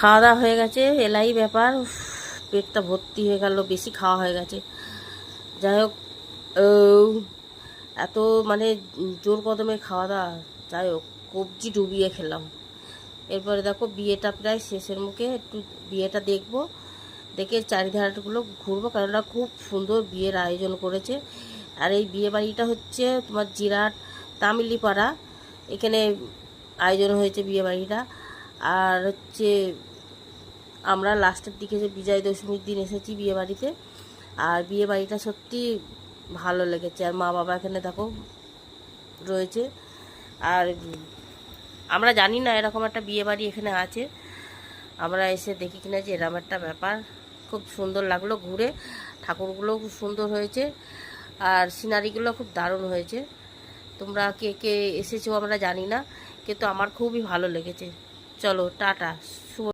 খাওয়া দাওয়া হয়ে গেছে, এলাই ব্যাপার পেটটা ভর্তি হয়ে গেল, বেশি খাওয়া হয়ে গেছে। যাই হোক এত মানে জোর কদমে খাওয়া দাওয়া, যাই হোক, কবজি ডুবিয়ে খেলাম। এরপরে দেখো, বিয়েটা প্রায় শেষের মুখে, একটু বিয়েটা দেখব, দেখে চারিধারগুলো ঘুরবো, কেননা খুব সুন্দর বিয়ের আয়োজন করেছে। আর এই বিয়ে বাড়িটা হচ্ছে তোমার জিরাট তামিলিপাড়া, এখানে আয়োজন হয়েছে বিয়ে বাড়িটা। আর হচ্ছে আমরা লাস্টের দিকে যে বিজয় দশমীর দিন এসেছি বিয়ে বাড়িতে, আর বিয়ে বাড়িটা সত্যি ভালো লেগেছে। আর মা বাবা এখানে দেখো রয়েছে। আর আমরা জানি না এরকম একটা বিয়ে বাড়ি এখানে আছে। আমরা এসে দেখি কিনা যে এরকম একটা ব্যাপার। খুব সুন্দর লাগল ঘুরে। ঠাকুরগুলোও খুব সুন্দর হয়েছে। আর সিনারিগুলো খুব দারুণ হয়েছে। তোমরা কে কে এসেছ আমরা জানি না, কিন্তু আমার খুবই ভালো লেগেছে। চলো টাটা শুভ